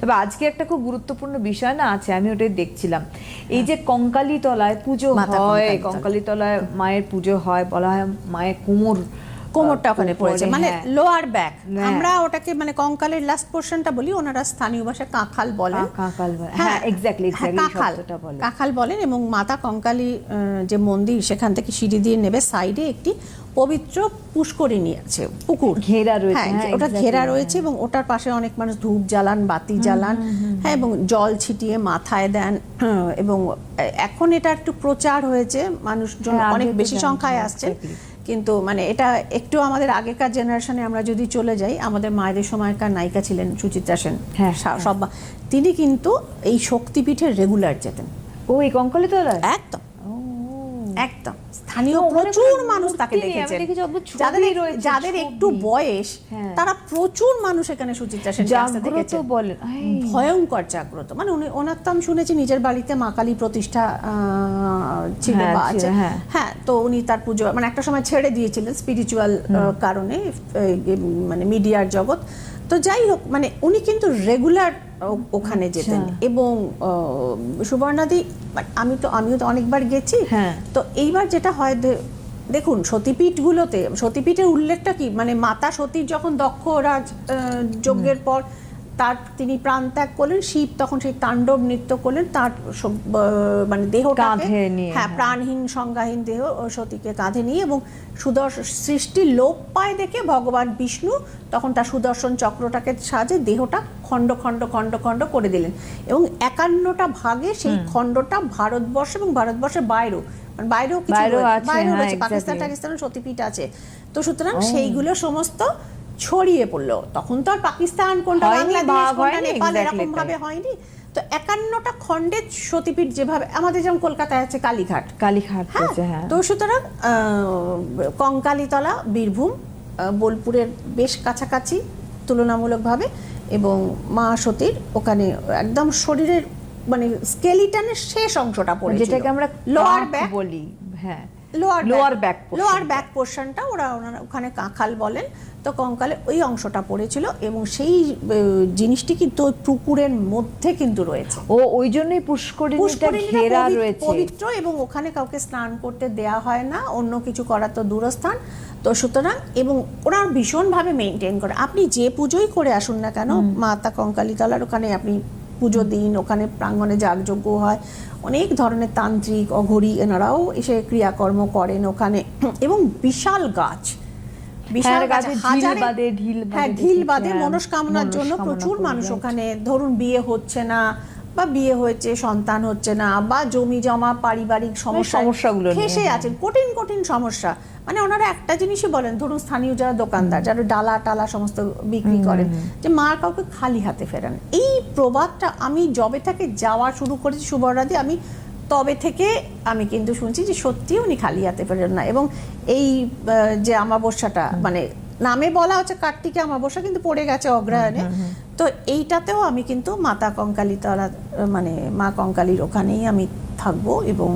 তবে আজকে একটা খুব গুরুত্বপূর্ণ বিষয় না আছে আমি ওটাই দেখছিলাম এই যে কঙ্কালী তলায় পুজো হয় কঙ্কালী তলায়। মায়ের পুজো হয় বলা হয় মায়ের কোমর কোমরটা ওখানে পড়েছে মানে। লোয়ার ব্যাক হ্যাঁ। আমরা ওটাকে মানে কঙ্কালের লাস্ট পোর্শনটা বলি ওনারা স্থানীয় ভাষায় কাঁখাল বলেন কা- কাঁকাল হ্যাঁ, হ্যাঁ, কাঁখাল কাঁখাল বলেন এবং মাতা কঙ্কালী যে মন্দির সেখান থেকে সিঁড়ি দিয়ে নেবে সাইডে একটি পবিত্র পুষ্করিণী আছে পুকুর। ঘেরা রয়েছে, হ্যাঁ হ্যাঁ, ওটা ঘেরা হ্যাঁ। রয়েছে এবং ওটার পাশে অনেক মানুষ ধূপ জ্বালান বাতি জ্বালান হ্যাঁ এবং জল ছিটিয়ে মাথায় দেন এবং এখন এটা একটু প্রচার হয়েছে মানুষজন অনেক বেশি সংখ্যায় আসছেন কিন্তু মানে এটা একটু আমাদের আগেকার জেনারেশনে আমরা যদি চলে যাই আমাদের মায়েদের সময়কার নায়িকা ছিলেন সুচিত্রা সেন হ্যাঁ, সব তিনি কিন্তু এই শক্তিপীঠের রেগুলার যেতেন। ও এই কঙ্কালী তলায় একদম। একদম। স্থানীয় প্রচুর মানুষ তাকে দেখেছেন। দেখেছি যাদের যাদের একটু বয়স হ্যাঁ। তারা প্রচুর মানুষ এখানে সুচিত্রা সেন জাগ্রত বলেন ভয়ঙ্কর জাগ্রত। মানে উনি ওনার তো আমি শুনেছি নিজের বাড়িতে মা কালী প্রতিষ্ঠা আহ, ছিল হ্যাঁ, বা আছে। হ্যাঁ। হ্যাঁ তো উনি তার পুজো মানে একটা সময় ছেড়ে দিয়েছিলেন স্পিরিচুয়াল কারণে মানে মিডিয়ার জগৎ। তো যাই হোক মানে উনি কিন্তু রেগুলার ওখানে যেতেন আচ্ছা। এবং আহ, সুবর্ণাদি আমি তো আমিও তো অনেকবার গেছি হ্যাঁ। তো এইবার যেটা হয় দেখুন সতীপীঠ গুলোতে সতীপীঠের উল্লেখটা কি মানে মাতা সতীর যখন দক্ষ রাজ যজ্ঞের পর তার তিনি প্রাণ ত্যাগ করলেন শিব তখন সেই তাণ্ডব নৃত্য করলেন তার মানে দেহটাকে হ্যাঁ হ্যাঁ। প্রাণহীন সংজ্ঞাহীন দেহ সতীকে কাঁধে নিয়ে এবং সুদর্শ সৃষ্টি লোপ পায় দেখে ভগবান বিষ্ণু তখন তার সুদর্শন চক্রটাকে সাজে দেহটা খণ্ড খণ্ড খণ্ড খণ্ড করে দিলেন এবং একান্নটা ভাগে সেই খণ্ডটা ভারতবর্ষ এবং ভারতবর্ষের বাইরেও মানে বাইরেও কিছু বাইরেও আছে, হ্যাঁ, পাকিস্তান. পাকিস্তানের সতীপীঠ আছে তো সুতরাং সেইগুলো সমস্ত ছড়িয়ে পড়ল। তখন তো আর পাকিস্তান কোনটা বাংলাদেশ কোনটা নেপাল এরকম ভাবে হয়নি। তো একান্নটা খণ্ডের সতীপীঠ যেভাবে আমাদের যেমন কলকাতায় আছে কালীঘাট। কালীঘাট হ্যাঁ? হ্যাঁ। তো সুতরাং কঙ্কালীতলা বীরভূম বোলপুরের বেশ কাছাকাছি তুলনামূলকভাবে এবং মা সতীর ওখানে একদম শরীরের মানে স্কেলিটানের শেষ অংশটা পড়ে যেটাকে আমরা লোয়ার ব্যাক বলি হ্যাঁ। Lower lower back lower back পোর্শনটা ওরা ওনারা ওখানে কাঁখাল বলেন। তো কঙ্কালে ওই অংশটা পড়েছিল এবং সেই জিনিসটি কিন্তু ওই পুকুরের মধ্যে কিন্তু রয়েছে। ও ওই জন্যই পুষ্করিণীটা ঘেরা রয়েছে। পবিত্র এবং ওখানে কাউকে স্নান করতে দেয়া হয় না অন্য কিছু করার তো দূরস্থান। তো সুতরাং এবং ওরা ভীষণভাবে মেনটেন করে। আপনি যে পুজোই করে আসুন না কেন মাতা কঙ্কালীতলার ওখানে আপনি পুজো দিন ওখানে প্রাঙ্গণে যাগযজ্ঞ হয়। অনেক ধরনের তান্ত্রিক অঘরি এনারাও এসে ক্রিয়াকর্ম করেন ওখানে। এবং বিশাল গাছ। বিশাল হ্যাঁ, গাছ হাজারে হ্যাঁ ঢিল বাঁধে হ্যাঁ, মনস্কামনার জন্য প্রচুর মানুষ ওখানে। ধরুন বিয়ে হচ্ছে না। বা বিয়ে হয়েছে সন্তান হচ্ছে না বা জমি জমা পারিবারিক সমস্যা সমস্যাগুলো ফেসে হ্যাঁ। আছেন কঠিন কঠিন সমস্যা। মানে ওনারা একটা জিনিসই বলেন ধরুন স্থানীয় যারা দোকানদার যারা ডালা টালা সমস্ত বিক্রি করেন যে মা কাউকে খালি হাতে ফেরান। এই প্রবাদটা আমি জবে থেকে যাওয়া শুরু করেছি সুবর্ণাদি আমি তবে থেকে আমি কিন্তু শুনছি যে সত্যি উনি খালি হাতে ফেরেন না। এবং এই যে আমাবস্যাটা মানে নামে বলা হচ্ছে কার্তিকে আমাবস্যা কিন্তু পড়ে গেছে অগ্রহায়ণে। তো এইটাতেও আমি কিন্তু মাতা কঙ্কালী তলা মানে মা কঙ্কালীর ওখানেই আমি থাকব এবং